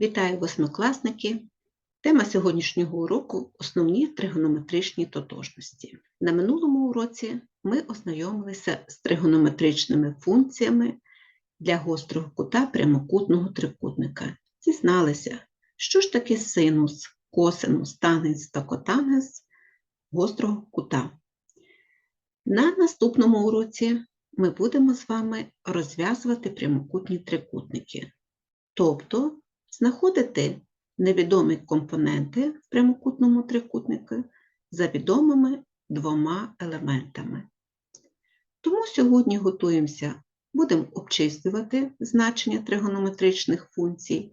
Вітаю восьмикласники! Тема сьогоднішнього уроку основні тригонометричні тотожності. На минулому уроці ми ознайомилися з тригонометричними функціями для гострого кута прямокутного трикутника. Дізналися, що ж таке синус, косинус, тангенс та котангенс гострого кута. На наступному уроці ми будемо з вами розв'язувати прямокутні трикутники, тобто знаходити невідомі компоненти в прямокутному трикутнику за відомими двома елементами. Тому сьогодні готуємося, будемо обчислювати значення тригонометричних функцій,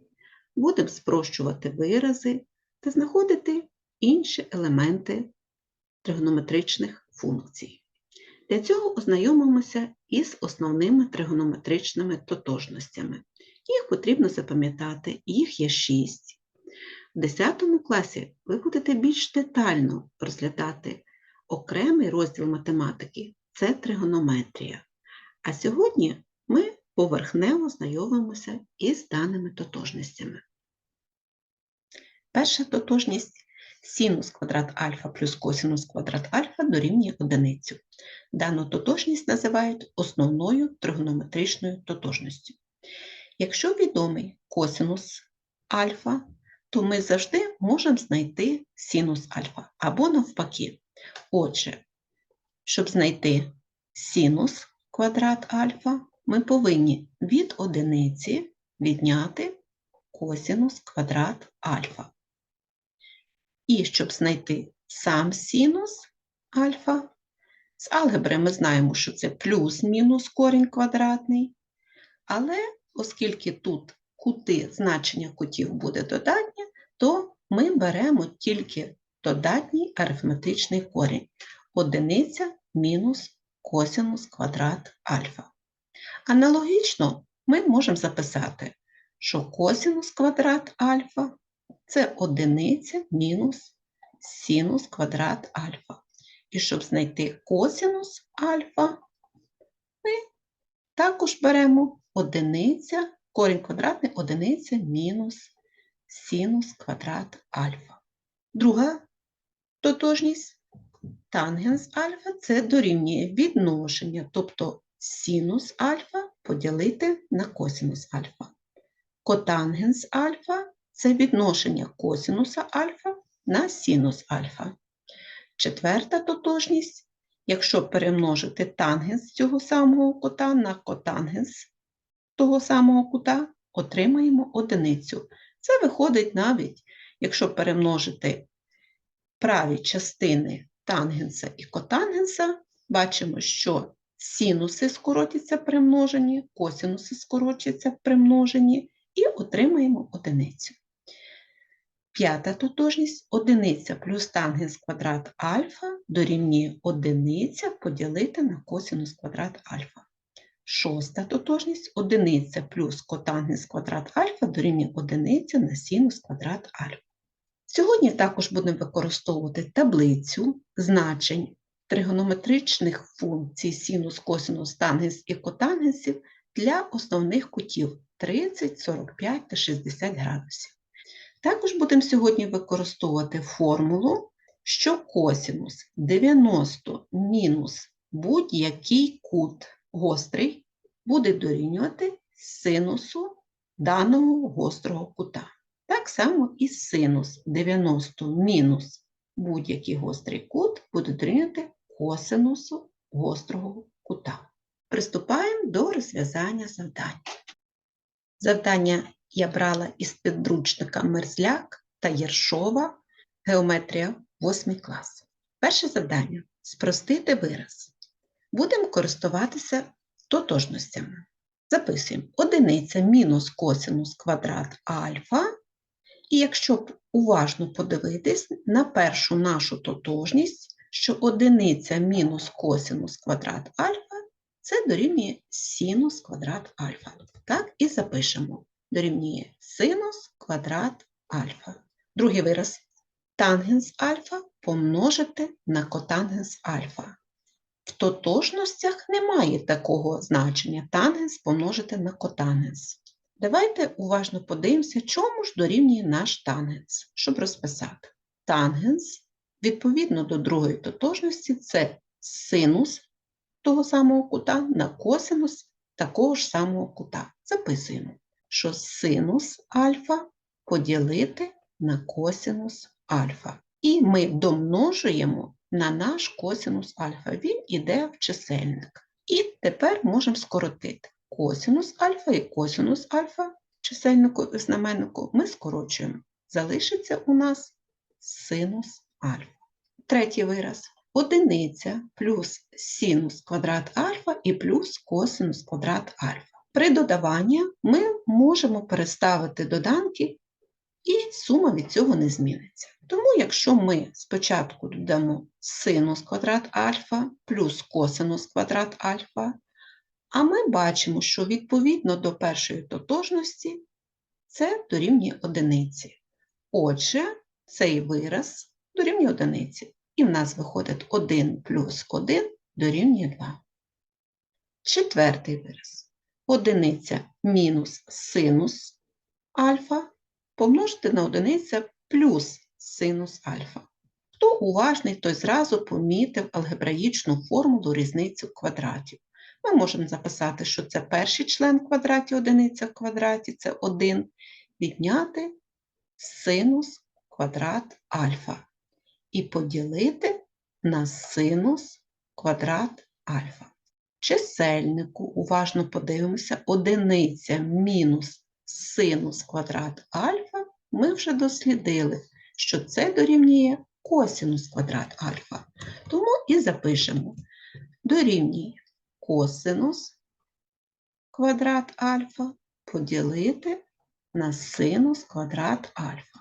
будемо спрощувати вирази та знаходити інші елементи тригонометричних функцій. Для цього ознайомимося із основними тригонометричними тотожностями. Їх потрібно запам'ятати, їх є шість. В 10 класі ви будете більш детально розглядати окремий розділ математики це тригонометрія. А сьогодні ми поверхнево знайомимося із даними тотожностями. Перша тотожність синус квадрат альфа плюс косинус квадрат альфа дорівнює одиницю. Дану тотожність називають основною тригонометричною тотожністю. Якщо відомий косинус альфа, то ми завжди можемо знайти синус альфа або навпаки. Отже, щоб знайти синус квадрат альфа, ми повинні від одиниці відняти косинус квадрат альфа. І щоб знайти сам синус альфа, з алгебри ми знаємо, що це плюс-мінус корінь квадратний, але оскільки тут кути, значення кутів буде додатнє, то ми беремо тільки додатній арифметичний корінь. Одиниця мінус косинус квадрат альфа. Аналогічно ми можемо записати, що косинус квадрат альфа це одиниця мінус синус квадрат альфа. І щоб знайти косинус альфа, ми також беремо одиниця, корінь квадратний одиниця мінус синус квадрат альфа. Друга тотожність тангенс альфа це дорівнює відношення, тобто синус альфа поділити на косинус альфа. Котангенс альфа це відношення косинуса альфа на синус альфа. Четверта тотожність, якщо перемножити тангенс цього самого кута на котангенс того самого кута, отримаємо одиницю. Це виходить навіть, якщо перемножити праві частини тангенса і котангенса, бачимо, що синуси скоротяться при множенні, косинуси скоротяться при множенні, і отримаємо одиницю. П'ята тотожність одиниця плюс тангенс квадрат альфа дорівнює одиниця поділити на косинус квадрат альфа. Шоста тотожність одиниця плюс котангенс квадрат альфа дорівнює одиниця на синус квадрат альфа. Сьогодні також будемо використовувати таблицю значень тригонометричних функцій синус, косинус, тангенс і котангенсів для основних кутів 30, 45 та 60 градусів. Також будемо сьогодні використовувати формулу, що косинус 90 мінус будь-який кут гострий буде дорівнювати синусу даного гострого кута. Так само і синус 90 мінус будь-який гострий кут буде дорівнювати косинусу гострого кута. Приступаємо до розв'язання завдань. Завдання я брала із підручника Мерзляк та Єршова Геометрія 8 клас. Перше завдання спростити вираз. Будемо користуватися тотожностями. Записуємо одиниця мінус косинус квадрат альфа. І якщо уважно подивитись на першу нашу тотожність, що одиниця мінус косинус квадрат альфа це дорівнює синус квадрат альфа. Так, і запишемо. Дорівнює синус квадрат альфа. Другий вираз. Тангенс альфа помножити на котангенс альфа. В тотожностях немає такого значення тангенс помножити на котангенс. Давайте уважно подивимося, чому ж дорівнює наш тангенс, щоб розписати. Тангенс, відповідно до другої тотожності, це синус того самого кута на косинус такого ж самого кута. Записуємо, що синус альфа поділити на косинус альфа. І ми домножуємо на наш косинус альфа. Він іде в чисельник. І тепер можемо скоротити косинус альфа і косинус альфа чисельнику знаменнику ми скорочуємо. Залишиться у нас синус альфа. Третій вираз. Одиниця плюс синус квадрат альфа і плюс косинус квадрат альфа. При додаванні ми можемо переставити доданки, і сума від цього не зміниться. Тому, якщо ми спочатку додамо синус квадрат альфа плюс косинус квадрат альфа, а ми бачимо, що відповідно до першої тотожності це дорівнює одиниці. Отже, цей вираз дорівнює одиниці. І в нас виходить 1 плюс 1 дорівнює 2. Четвертий вираз. Одиниця мінус синус альфа помножити на одиниця плюс синус альфа. Хто уважний, той зразу помітив алгебраїчну формулу різницю квадратів. Ми можемо записати, що це перший член квадраті, одиниця в квадраті, це 1, відняти синус квадрат альфа і поділити на синус квадрат альфа. Чисельнику, уважно подивимося, одиниця мінус синус квадрат альфа, ми вже дослідили, що це дорівнює косинус квадрат альфа. Тому і запишемо дорівнює косинус квадрат альфа поділити на синус квадрат альфа.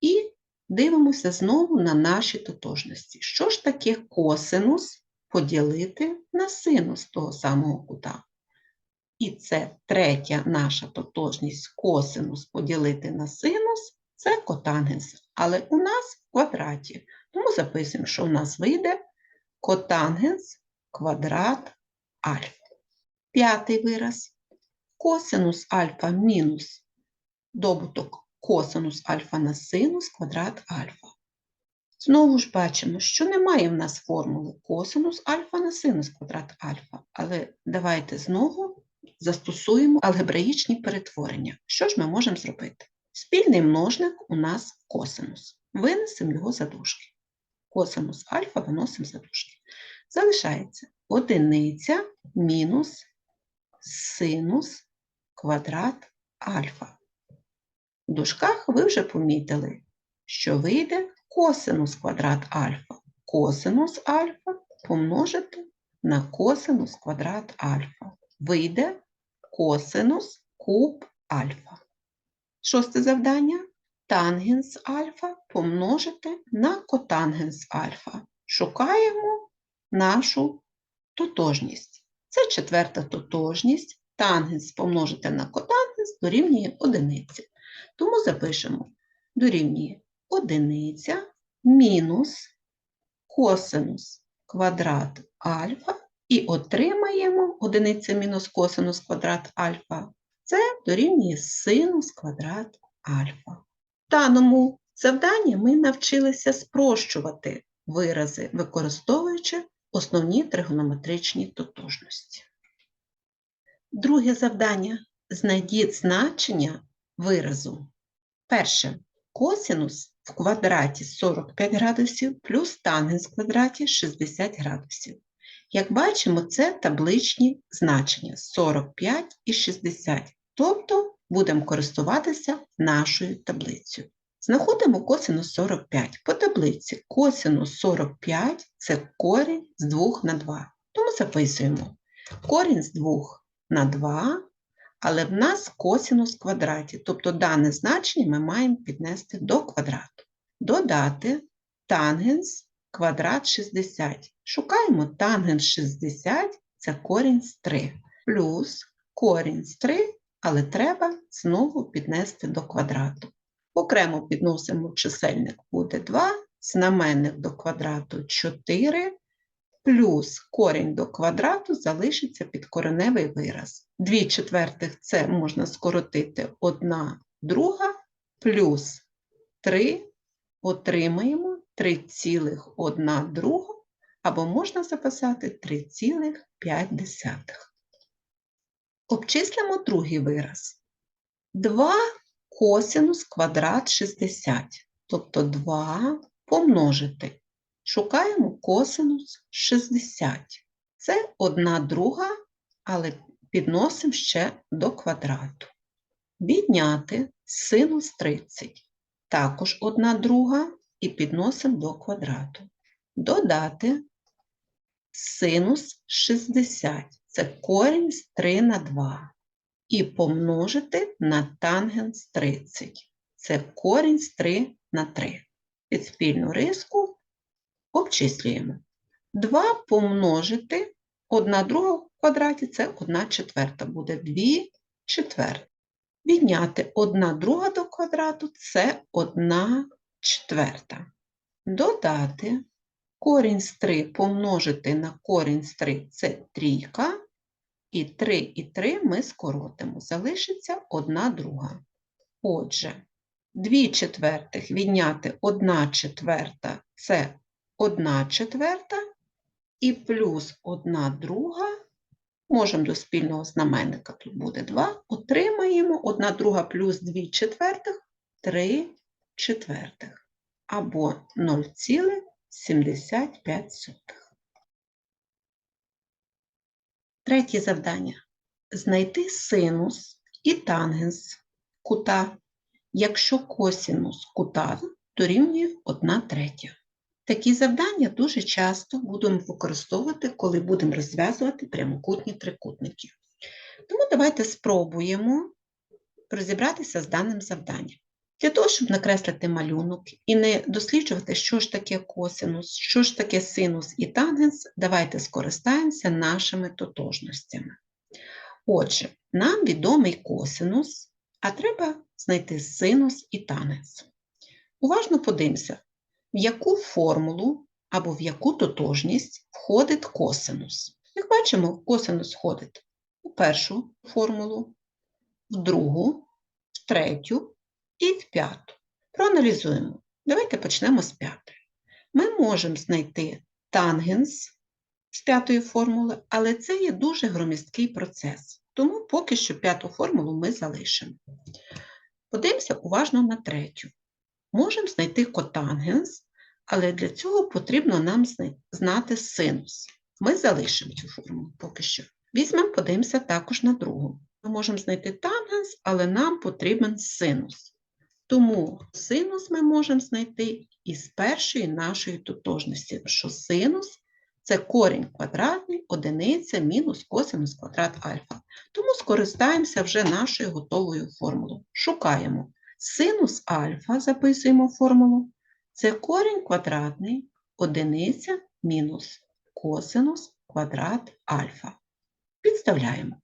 І дивимося знову на наші тотожності. Що ж таке косинус поділити на синус того самого кута? І це третя наша тотожність косинус поділити на синус це котангенс. Але у нас в квадраті. Тому записуємо, що у нас вийде котангенс квадрат альфа. П'ятий вираз. Косинус альфа мінус добуток косинус альфа на синус квадрат альфа. Знову ж бачимо, що немає в нас формули косинус альфа на синус квадрат альфа. Але давайте знову застосуємо алгебраїчні перетворення. Що ж ми можемо зробити? Спільний множник у нас косинус. Винесемо його за. Косинус альфа виносимо за. Залишається одиниця мінус синус квадрат альфа. В дужках ви вже помітили, що вийде косинус квадрат альфа. Косинус альфа помножити на косинус квадрат альфа. Вийде косинус куб альфа. Шосте завдання тангенс альфа помножити на котангенс альфа. Шукаємо нашу тотожність. Це четверта тотожність. Тангенс помножити на котангенс дорівнює одиниці. Тому запишемо дорівнює одиниця мінус косинус квадрат альфа і отримаємо одиниця мінус косинус квадрат альфа. Це дорівнює синус квадрат альфа. В даному завданні ми навчилися спрощувати вирази, використовуючи основні тригонометричні тотожності. Друге завдання. Знайдіть значення виразу. Перше. Косинус в квадраті 45 градусів плюс тангенс в квадраті 60 градусів. Як бачимо, це табличні значення 45 і 60. Тобто будемо користуватися нашою таблицею. Знаходимо косинус 45. По таблиці косинус 45 це корінь з 2 на 2. Тому записуємо корінь з 2 на 2, але в нас косинус в квадраті, тобто дане значення ми маємо піднести до квадрату. Додати тангенс квадрат 60. Шукаємо тангенс 60 це корінь з 3, плюс корінь з 3, але треба знову піднести до квадрату. Окремо підносимо чисельник буде 2, знаменник до квадрату 4, плюс корінь до квадрату залишиться підкореневий вираз. 2 четвертих це можна скоротити 1 друга плюс 3 отримаємо 3,1 друга, або можна записати 3,5. Обчислимо другий вираз. 2 косинус квадрат 60, тобто 2 помножити. Шукаємо косинус 60. Це 1 друга, але підносимо ще до квадрату. Відняти синус 30. Також 1 друга і підносимо до квадрату. Додати синус 60. Це корінь з 3 на 2. І помножити на тангенс 30. Це корінь з 3 на 3. Під спільну риску обчислюємо. 2 помножити 1 друга в квадраті це 1 четверта. Буде 2 четверта. Відняти 1 друга до квадрату це 1 четверта. Додати корінь з 3 помножити на корінь з 3 це трійка. І 3 і 3 ми скоротимо. Залишиться 1 друга. Отже, 2 четвертих відняти 1 четверта це 1 четверта. І плюс 1 друга. Можемо до спільного знаменника, тут буде 2. Отримаємо 1 друга плюс 2 четвертих 3 четвертих. Або 0,75. Третє завдання. Знайти синус і тангенс кута, якщо косинус кута дорівнює 1 третя. Такі завдання дуже часто будемо використовувати, коли будемо розв'язувати прямокутні трикутники. Тому давайте спробуємо розібратися з даним завданням. Для того, щоб накреслити малюнок і не досліджувати, що ж таке косинус, що ж таке синус і тангенс, давайте скористаємося нашими тотожностями. Отже, нам відомий косинус, а треба знайти синус і тангенс. Уважно подивимося, в яку формулу або в яку тотожність входить косинус. Як бачимо, косинус входить у першу формулу, в другу, в третю і в п'яту. Проаналізуємо. Давайте почнемо з п'ятої. Ми можемо знайти тангенс з п'ятої формули, але це є дуже громісткий процес. Тому поки що п'яту формулу ми залишимо. Подивимося уважно на третю. Можемо знайти котангенс, але для цього потрібно нам знати синус. Ми залишимо цю формулу поки що. Візьмемо, подивимося також на другу. Ми можемо знайти тангенс, але нам потрібен синус. Тому синус ми можемо знайти із першої нашої тотожності, що синус це корінь квадратний, одиниця мінус косинус квадрат альфа. Тому скористаємося вже нашою готовою формулою. Шукаємо синус альфа, записуємо формулу. Це корінь квадратний, одиниця мінус косинус квадрат альфа. Підставляємо.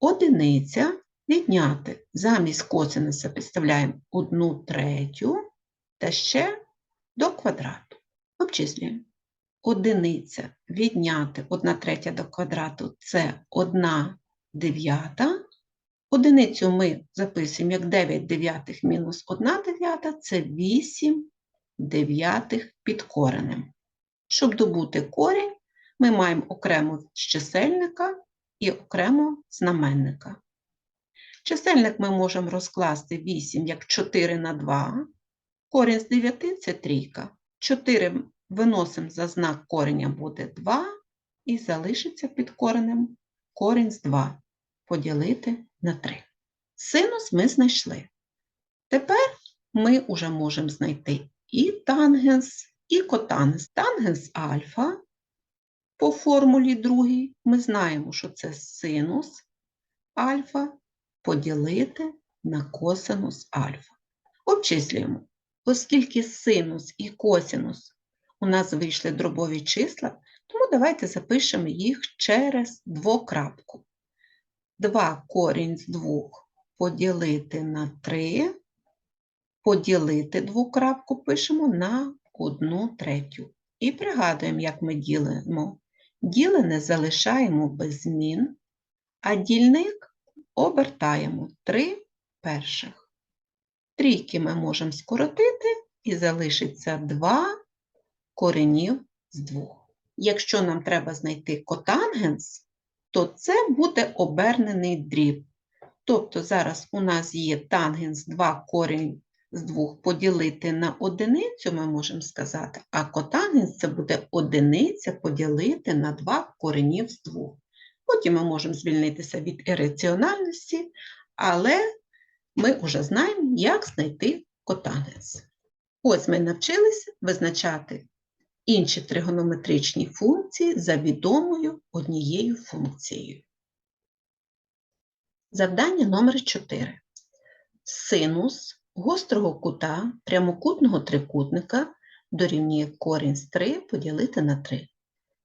Одиниця Відняти замість косинуса підставляємо 1 третю та ще до квадрату. Обчислюємо. Одиниця відняти 1 третя до квадрату це 1 дев'ята. Одиницю ми записуємо як 9 дев'ятих мінус 1 дев'ята це 8 дев'ятих під коренем. Щоб добути корінь, ми маємо окремо з чисельника і окремо знаменника. Чисельник ми можемо розкласти 8 як 4 на 2. Корінь з 9 це трійка. 4 виносимо за знак кореня буде 2, і залишиться під коренем корінь з 2 поділити на 3. Синус ми знайшли. Тепер ми вже можемо знайти і тангенс, і котангенс. Тангенс альфа по формулі другій ми знаємо, що це синус альфа поділити на косинус альфа. Обчислюємо, оскільки синус і косинус у нас вийшли дробові числа, тому давайте запишемо їх через двокрапку. 2 корінь з 2 поділити на 3, поділити двокрапку пишемо на 1 третю. І пригадуємо, як ми ділимо Ділене залишаємо без змін, а дільник обертаємо 3 перших. Трійки ми можемо скоротити і залишиться 2 коренів з 2. Якщо нам треба знайти котангенс, то це буде обернений дріб. Тобто зараз у нас є тангенс 2 корінь з 2 поділити на одиницю, ми можемо сказати, а котангенс це буде одиниця поділити на 2 коренів з 2. Потім ми можемо звільнитися від ірраціональності, але ми вже знаємо, як знайти котангенс. Ось ми навчилися визначати інші тригонометричні функції за відомою однією функцією. Завдання номер 4. Синус гострого кута прямокутного трикутника дорівнює корінь з 3 поділити на 3.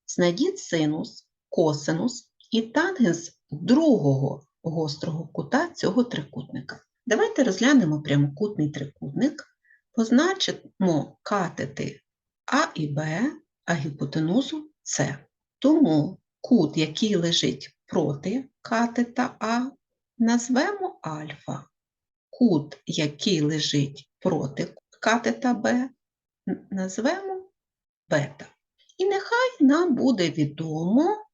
Знайдіть синус, косинус і тангенс другого гострого кута цього трикутника. Давайте розглянемо прямокутний трикутник, позначимо катети А і Б, а гіпотенузу С. Тому кут, який лежить проти катета А, назвемо альфа. Кут, який лежить проти катета Б, назвемо бета. І нехай нам буде відомо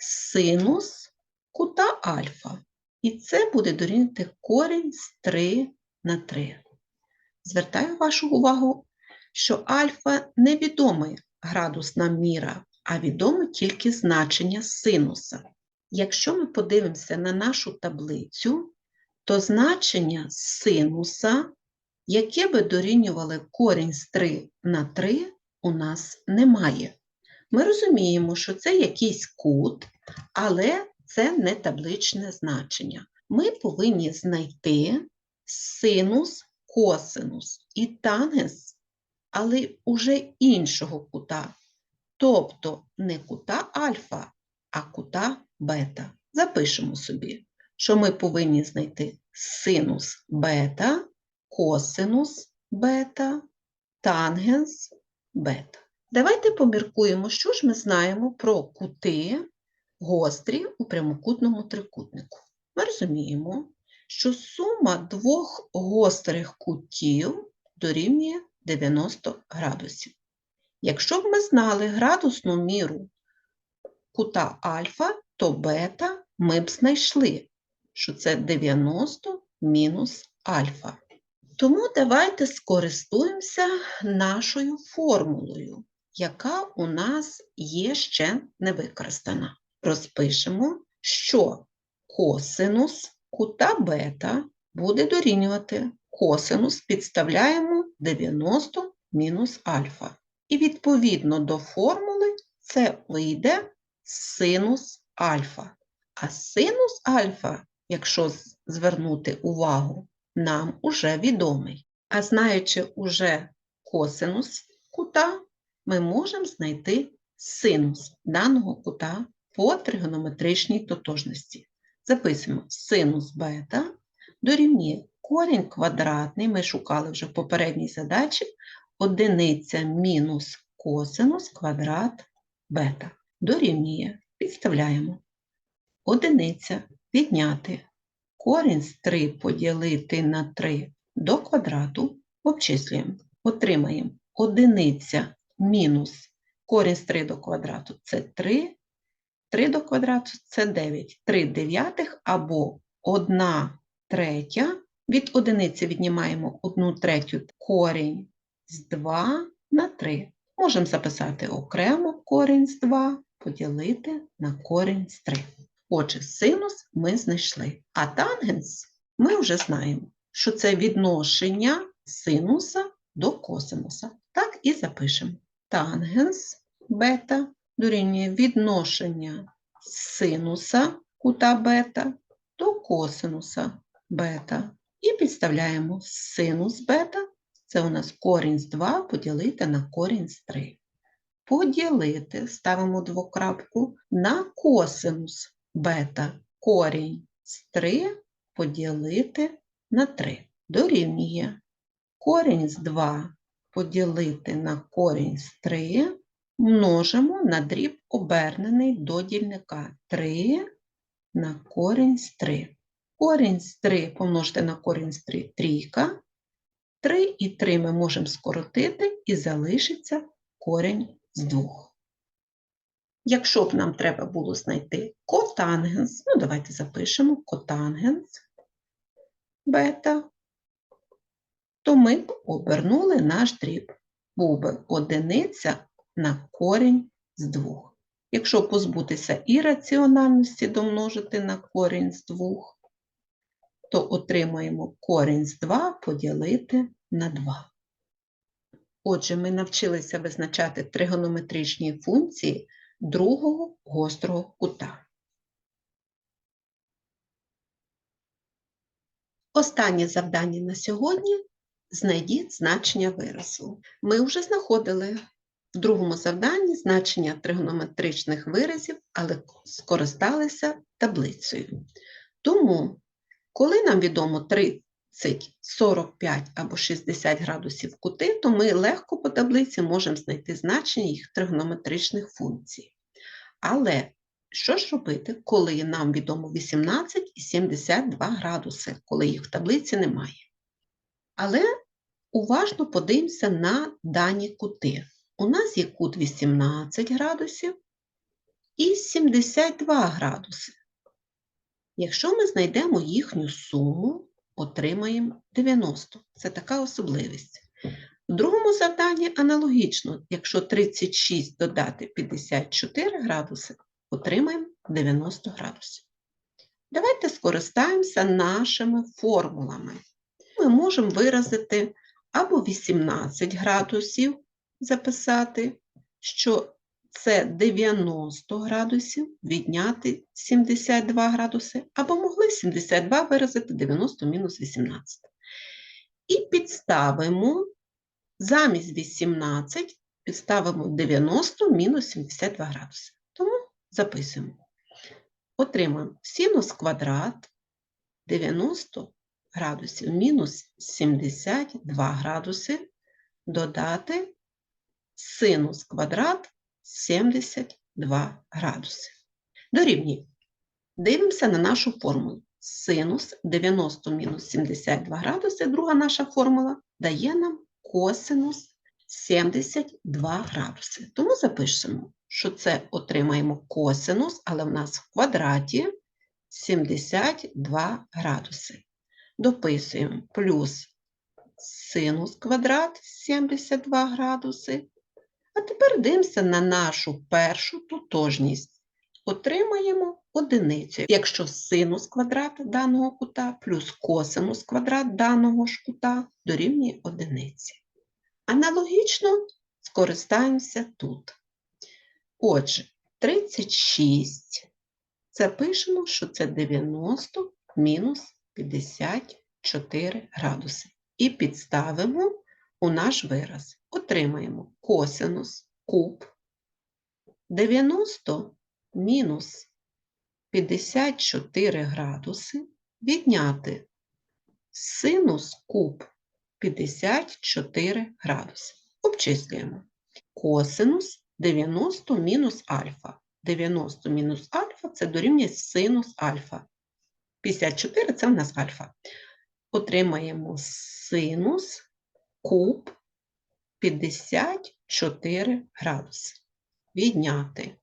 синус кута альфа. І це буде дорівнювати корінь з 3 на 3. Звертаю вашу увагу, що альфа невідомий градусна міра, а відомо тільки значення синуса. Якщо ми подивимося на нашу таблицю, то значення синуса, яке би дорівнювало корінь з 3 на 3, у нас немає. Ми розуміємо, що це якийсь кут, але це не табличне значення. Ми повинні знайти синус, косинус і тангенс, але уже іншого кута, тобто не кута альфа, а кута бета. Запишемо собі, що ми повинні знайти синус бета, косинус бета, тангенс бета. Давайте поміркуємо, що ж ми знаємо про кути гострі у прямокутному трикутнику. Ми розуміємо, що сума двох гострих кутів дорівнює 90 градусів. Якщо б ми знали градусну міру кута альфа, то бета ми б знайшли, що це 90 мінус альфа. Тому давайте скористуємося нашою формулою, яка у нас є ще не використана. Розпишемо, що косинус кута бета буде дорівнювати косинус, підставляємо 90 мінус альфа. І відповідно до формули це вийде синус альфа. А синус альфа, якщо звернути увагу, нам уже відомий. А знаючи уже косинус кута, ми можемо знайти синус даного кута по тригонометричній тотожності. Записуємо синус бета дорівнює корінь квадратний, ми шукали вже в попередній задачі, одиниця мінус косинус квадрат бета. Дорівнює, підставляємо. Одиниця підняти корінь з 3 поділити на 3 до квадрату, обчислюємо. Отримаємо одиниця мінус корінь з 3 до квадрату це 3, 3 до квадрату це 9, 3 дев'ятих або 1 третя. Від одиниці віднімаємо 1 третю корінь з 2 на 3. Можемо записати окремо корінь з 2 поділити на корінь з 3. Отже, синус ми знайшли. А тангенс ми вже знаємо, що це відношення синуса до косинуса. Так і запишемо. Тангенс бета дорівнює відношення синуса кута бета до косинуса бета. І підставляємо синус бета, це у нас корінь з 2 поділити на корінь з 3. Поділити, ставимо двокрапку, на косинус бета корінь з 3 поділити на 3. Дорівнює корінь з 2 поділити на корінь з 3 множимо на дріб обернений до дільника 3 на корінь з 3. Корінь з 3 помножити на корінь з 3 трійка. 3 і 3 ми можемо скоротити і залишиться корінь з 2. Якщо б нам треба було знайти котангенс, ну давайте запишемо котангенс бета, то ми б обернули наш дріб. Був би одиниця на корінь з 2. Якщо позбутися ірраціональності домножити на корінь з 2, то отримаємо корінь з 2 поділити на 2. Отже, ми навчилися визначати тригонометричні функції другого гострого кута. Останнє завдання на сьогодні знайдіть значення виразу. Ми вже знаходили в другому завданні значення тригонометричних виразів, але скористалися таблицею. Тому, коли нам відомо 30, 45 або 60 градусів кути, то ми легко по таблиці можемо знайти значення їх тригонометричних функцій. Але що ж робити, коли нам відомо 18 і 72 градуси, коли їх в таблиці немає? Але уважно подивимося на дані кути. У нас є кут 18 градусів і 72 градуси. Якщо ми знайдемо їхню суму, отримаємо 90. Це така особливість. В другому завданні аналогічно, якщо 36 додати 54 градуси, отримаємо 90 градусів. Давайте скористаємося нашими формулами. Ми можемо виразити або 18 градусів записати, що це 90 градусів відняти 72 градуси, або могли 72 виразити 90 мінус 18. І підставимо замість 18, підставимо 90 мінус 72 градуси. Тому записуємо. Отримаємо синус квадрат 90 градусів мінус 72 градуси додати синус квадрат 72 градуси. Дорівнює. Дивимося на нашу формулу. Синус 90 мінус 72 градуси, друга наша формула, дає нам косинус 72 градуси. Тому запишемо, що це отримаємо косинус, але в нас в квадраті 72 градуси. Дописуємо плюс синус квадрат 72 градуси. А тепер дивимося на нашу першу тотожність. Отримаємо одиницю. Якщо синус квадрат даного кута плюс косинус квадрат даного ж кута дорівнює одиниці. Аналогічно скористаємося тут. Отже, 36 запишемо, що це 90 мінус 54 градуси. І підставимо у наш вираз. Отримаємо косинус куб 90 мінус 54 градуси відняти синус куб 54 градуси. Обчислюємо. Косинус 90 мінус альфа. 90 мінус альфа це дорівнює синус альфа. 54 це в нас альфа. Отримаємо синус куб 54 градуси. Відняти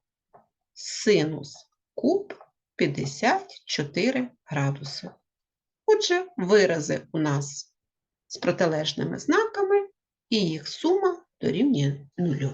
синус куб 54 градуси. Отже, вирази у нас з протилежними знаками, і їх сума дорівнює нулю.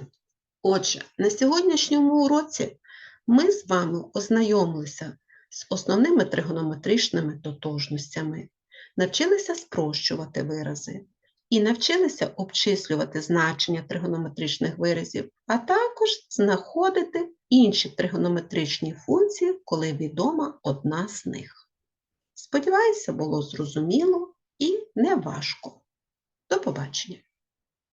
Отже, на сьогоднішньому уроці ми з вами ознайомилися з основними тригонометричними тотожностями, навчилися спрощувати вирази і навчилися обчислювати значення тригонометричних виразів, а також знаходити інші тригонометричні функції, коли відома одна з них. Сподіваюся, було зрозуміло і неважко. До побачення!